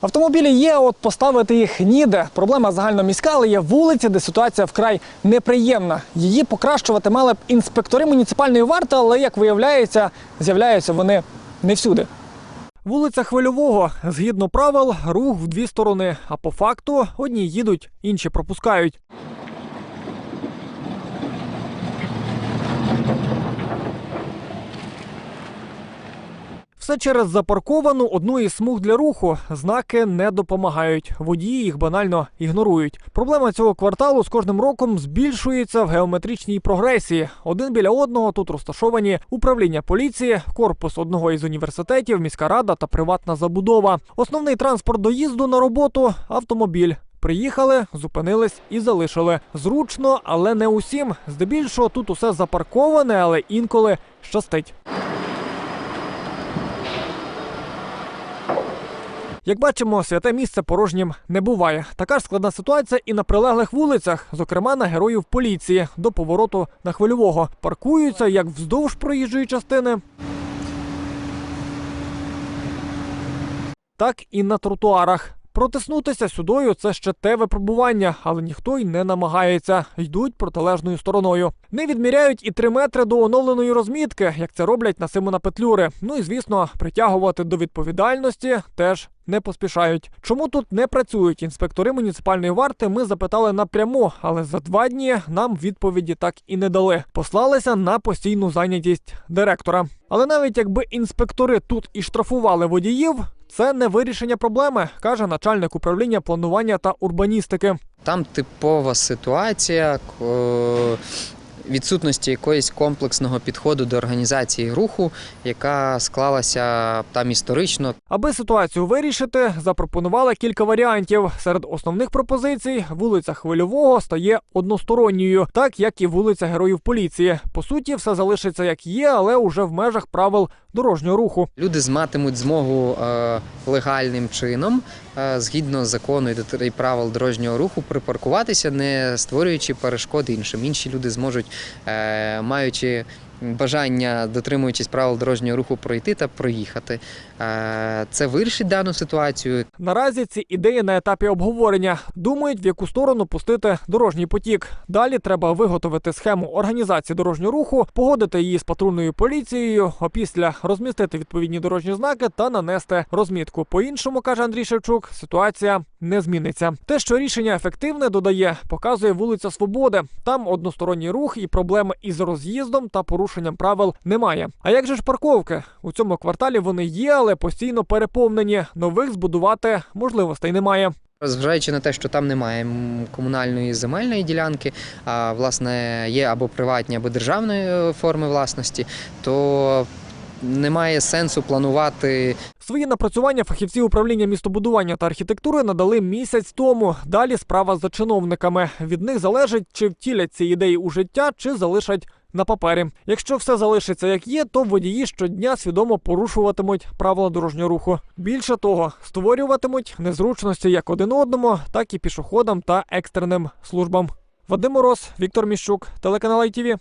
Автомобілі є, от поставити їх ніде. Проблема загальноміська, але є вулиці, де ситуація вкрай неприємна. Її покращувати мали б інспектори муніципальної варти, але як виявляється, з'являються вони не всюди. Вулиця Хвильового. Згідно правил, рух в дві сторони. А по факту одні їдуть, інші пропускають. Все через запарковану одну із смуг для руху. Знаки не допомагають. Водії їх банально ігнорують. Проблема цього кварталу з кожним роком збільшується в геометричній прогресії. Один біля одного тут розташовані управління поліції, корпус одного із університетів, міська рада та приватна забудова. Основний транспорт доїзду на роботу автомобіль. Приїхали, зупинились і залишили. Зручно, але не усім. Здебільшого тут усе запарковане, але інколи щастить. Як бачимо, святе місце порожнім не буває. Така ж складна ситуація і на прилеглих вулицях, зокрема на героїв поліції, до повороту на хвильового. Паркуються як вздовж проїжджої частини, так і на тротуарах. Протиснутися сюдою це ще те випробування, але ніхто й не намагається. Йдуть протилежною стороною. Не відміряють і три метри до оновленої розмітки, як це роблять на Симона Петлюри. Ну і звісно, притягувати до відповідальності теж не поспішають. Чому тут не працюють інспектори муніципальної варти? Ми запитали напряму, але за два дні нам відповіді так і не дали. Послалися на постійну зайнятість директора. Але навіть якби інспектори тут і штрафували водіїв, це не вирішення проблеми, каже начальник управління планування та урбаністики. Там типова ситуація відсутності якоїсь комплексного підходу до організації руху, яка склалася там історично. Аби ситуацію вирішити, запропонували кілька варіантів. Серед основних пропозицій вулиця Хвильового стає односторонньою, так як і вулиця Героїв поліції. По суті, все залишиться як є, але уже в межах правил дорожнього руху. Люди зматимуть змогу е, легальним чином, е, згідно закону і правил дорожнього руху, припаркуватися, не створюючи перешкод іншим. Інші люди зможуть, е, маючи бажання, дотримуючись правил дорожнього руху, пройти та проїхати. Е, це вирішить дану ситуацію. Наразі ці ідеї на етапі обговорення думають, в яку сторону пустити дорожній потік. Далі треба виготовити схему організації дорожнього руху, погодити її з патрульною поліцією, опісля розмістити відповідні дорожні знаки та нанести розмітку. По-іншому каже Андрій Шевчук, ситуація не зміниться. Те, що рішення ефективне, додає, показує вулиця Свободи. Там односторонній рух і проблеми із роз'їздом та порушенням правил немає. А як же ж парковки? У цьому кварталі вони є, але постійно переповнені. Нових збудувати можливостей немає. Зважаючи на те, що там немає комунальної земельної ділянки, а власне є або приватні, або державної е, форми власності, то немає сенсу планувати Свої напрацювання фахівці управління містобудування та архітектури надали місяць тому. Далі справа за чиновниками. Від них залежить, чи втілять ці ідеї у життя, чи залишать на папері. Якщо все залишиться як є, то водії щодня свідомо порушуватимуть правила дорожнього руху. Більше того, створюватимуть незручності як один одному, так і пішоходам та екстреним службам. Вадим Мороз, Віктор Міщук, телеканал ITV.